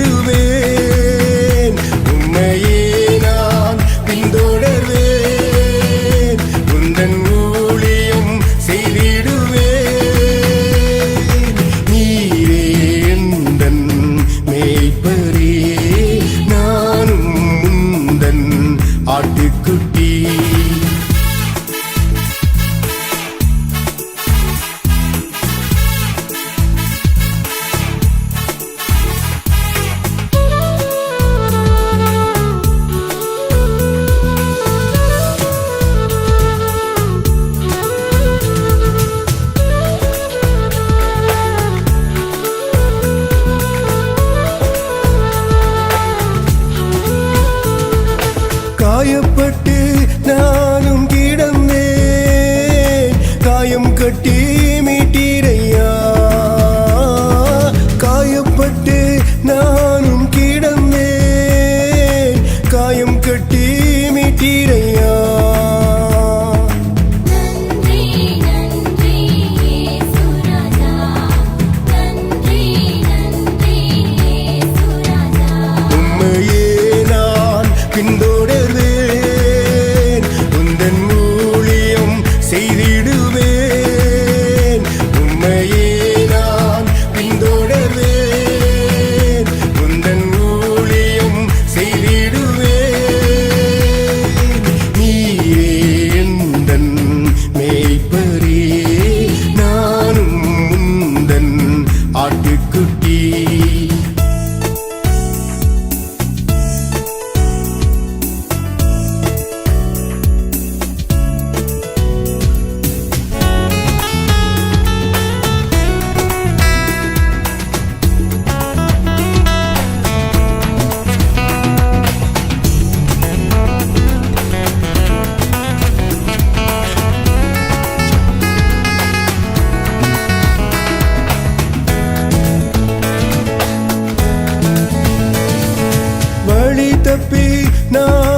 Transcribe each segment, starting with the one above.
தேடுவேன். உன்னையே காயம் மீட்டீரையா? காயப்பட்டு நான் know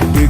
ஆட்டுக்குட்டி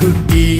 cookie.